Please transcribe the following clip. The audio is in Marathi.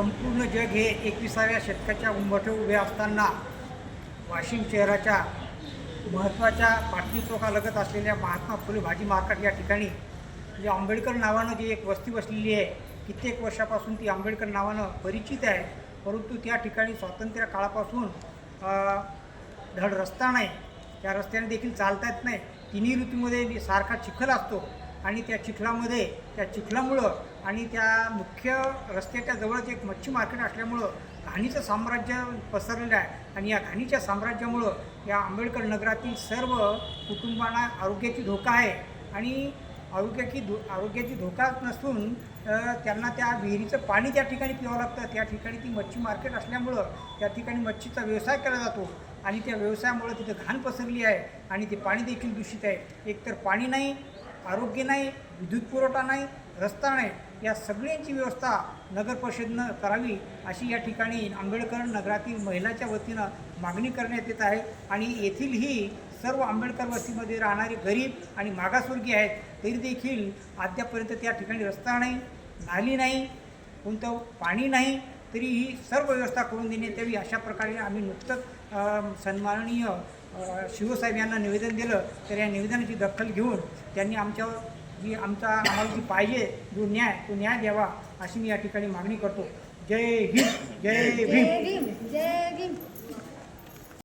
संपूर्ण जग हे एकविसाव्या शतकाच्या उंबरठे उभे असताना वाशिम शहराच्या महत्त्वाच्या पाटणी चौकालगत असलेल्या महात्मा फुले भाजी मार्केट या ठिकाणी जे आंबेडकर नावानं जी एक वस्ती बसलेली आहे कित्येक वर्षापासून ती आंबेडकर नावानं परिचित आहे. परंतु त्या ठिकाणी स्वातंत्र्य काळापासून धड रस्ता नाही. त्या रस्त्याने देखील चालता येत नाही. तिन्ही ऋतूमध्ये सारखा चिखल असतो. आणि त्या चिखलामध्ये त्या चिखलामुळं आणि त्या मुख्य रस्त्याच्या जवळच एक मच्छी मार्केट असल्यामुळं घाणीचं साम्राज्य पसरलेलं आहे. आणि या घाणीच्या साम्राज्यामुळं या आंबेडकर नगरातील सर्व कुटुंबांना आरोग्याची धोका आहे. आणि आरोग्याची धो आरोग्याची धोकाच नसून त्यांना त्या विहिरीचं पाणी त्या ठिकाणी प्यावं लागतं. त्या ठिकाणी ती मच्छी मार्केट असल्यामुळं त्या ठिकाणी मच्छीचा व्यवसाय केला जातो. आणि त्या व्यवसायामुळं तिथं घाण पसरली आहे आणि ते पाणी देखील दूषित आहे. एकतर पाणी नाही आरोग्य नाही विद्युत पुरवठा नाही रस्ता नाही या सगळ्यांची व्यवस्था नगर परिषदनं करावी अशी या ठिकाणी आंबेडकर नगरातील महिलाच्या वतीनं मागणी करण्यात येत आहे. आणि येथील ही सर्व आंबेडकर वस्तीमध्ये राहणारे गरीब आणि मागासवर्गीय आहेत तरी देखील अद्यापर्यंत त्या ठिकाणी रस्ता नाही नाली नाही कोणतं पाणी नाही तरी ही सर्व व्यवस्था करून देण्यात यावी अशा प्रकारे आम्ही नुकतंच सन्माननीय शिवसाहेब यांना निवेदन दिलं तर या निवेदनाची दखल घेऊन त्यांनी आमच्यावर जी आमचा आम्हाला जी पाहिजे जो न्याय तो न्याय द्यावा अशी मी या ठिकाणी मागणी करतो. जय हिंद जय भीम जय भीम.